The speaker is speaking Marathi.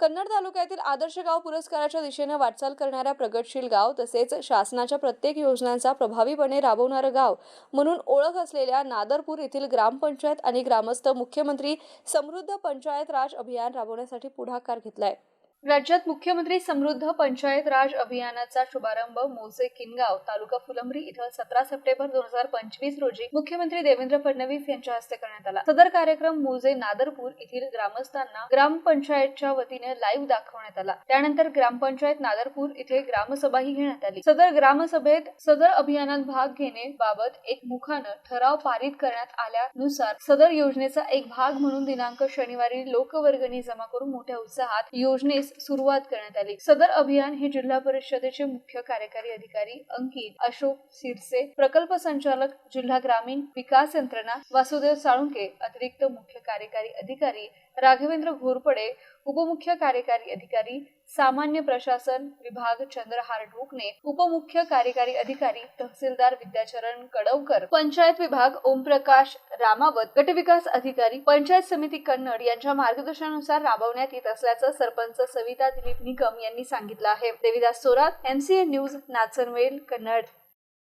कन्नड तालुक्यातील आदर्श गाव पुरस्काराच्या दिशेने वाटचाल करणाऱ्या प्रगतशील गाव तसेच शासनाच्या प्रत्येक योजनांचा प्रभावीपणे राबवणारं गाव म्हणून ओळख असलेल्या नादरपूर येथील ग्रामपंचायत आणि ग्रामस्थ मुख्यमंत्री समृद्ध पंचायत राज अभियान राबवण्यासाठी पुढाकार घेतलाय. राज्यात मुख्यमंत्री समृद्ध पंचायत राज अभियानाचा शुभारंभ मोजे किनगाव तालुका फुलंब्री इथं सतरा सप्टेंबर दोन हजार पंचवीस रोजी मुख्यमंत्री देवेंद्र फडणवीस यांच्या हस्ते करण्यात आला. सदर कार्यक्रम मोजे नादरपूर येथील ग्रामस्थांना ग्रामपंचायतच्या वतीने लाईव्ह दाखवण्यात आला. त्यानंतर ग्रामपंचायत नादरपूर इथे ग्रामसभाही घेण्यात आली. सदर ग्रामसभेत सदर अभियानात भाग घेणे बाबत एक मुखानं ठराव पारित करण्यात आल्यानुसार सदर योजनेचा एक भाग म्हणून दिनांक शनिवारी लोकवर्गणी जमा करून मोठ्या उत्साहात योजनेस सुरुवात करण्यात आली. सदर अभियान हे जिल्हा परिषदेचे मुख्य कार्यकारी अधिकारी अंकित अशोक सिरसे प्रकल्प संचालक जिल्हा ग्रामीण विकास यंत्रणा वासुदेव साळुंके अतिरिक्त मुख्य कार्यकारी अधिकारी राघवेंद्र घोरपडे उपमुख्य कार्यकारी अधिकारी सामान्य प्रशासन विभाग चंद्रहार ढोकणे उपमुख्य कार्यकारी अधिकारी तहसीलदार विद्याचरण कडवकर पंचायत विभाग ओमप्रकाश रामावत गटविकास अधिकारी पंचायत समिती कन्नड यांच्या मार्गदर्शनानुसार राबवण्यात येत असल्याचं सरपंच सविता दिलीप निकम यांनी सांगितलं आहे. Devidas Sorat MCA news Nachanvel Kannad.